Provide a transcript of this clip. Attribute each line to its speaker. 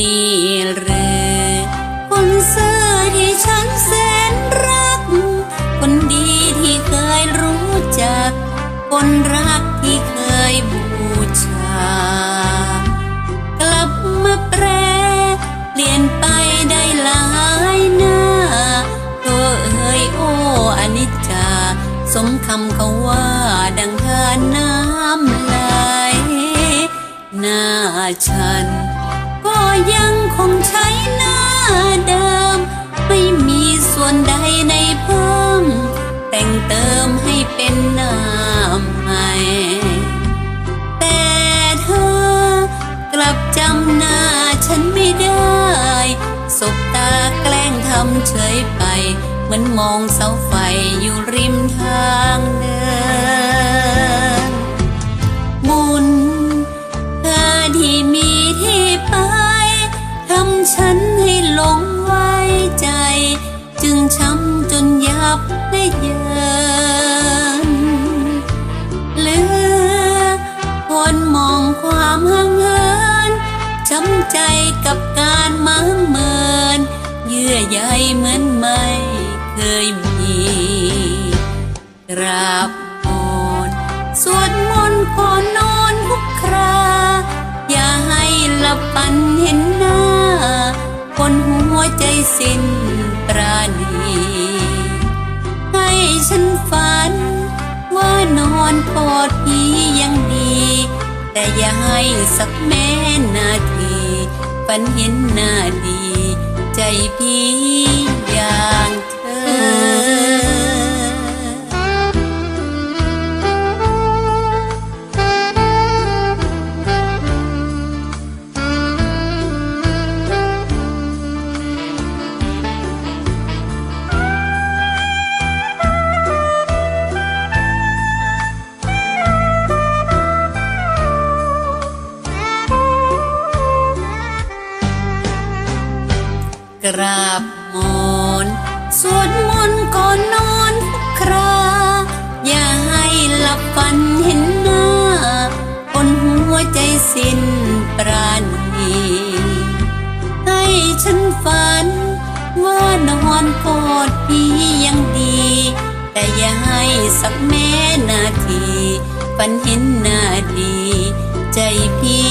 Speaker 1: นี่หรืคนซื่อที่ฉันแสนรัก คนดีที่เคยรู้จัก คนรักที่เคยบูชา กลับมาแปรเปลี่ยนไปได้หลายหน้าโธเอ้ยโออนิจจา สมคำเขาว่าดังเธอน้ำไหลหน้าฉัน ยังคงใช้หน้าเดิม ไม่มีส่วนใดในเพิ่ม แต่งเติมให้เป็นหน้าใหม่แต่เธอกลับจำหน้าฉันไม่ได้สบตาแกล้งทำเฉยไป เหมือนมองเสาไฟอยู่ริมทางเดิน ฉันให้หลงไว้ใจ จึงช้ำจนยับได้เยินเหลือคนมองความห่างเหินช้ำใจกับการมังเมิน เยื่อใยเหมือนไม่เคยมีกราบโอนสวด คนหัวใจสิ้นปราณีให้ฉันฝัน ว่านอนกอดพี่ยังดี แต่อย่าให้สักแม้นาทีฝันเห็นหน้าดี ใจพี่อย่าง กราบมนสวดมนต์ก่อนนอนทุกครา อย่าให้หลับฝันเห็นหน้าคนหัวใจสิ้นปราณีให้ฉันฝันว่านอนกอดพี่ยังดี แต่อย่าให้สักแม้นาที ฝันเห็นหน้าดี ใจพี่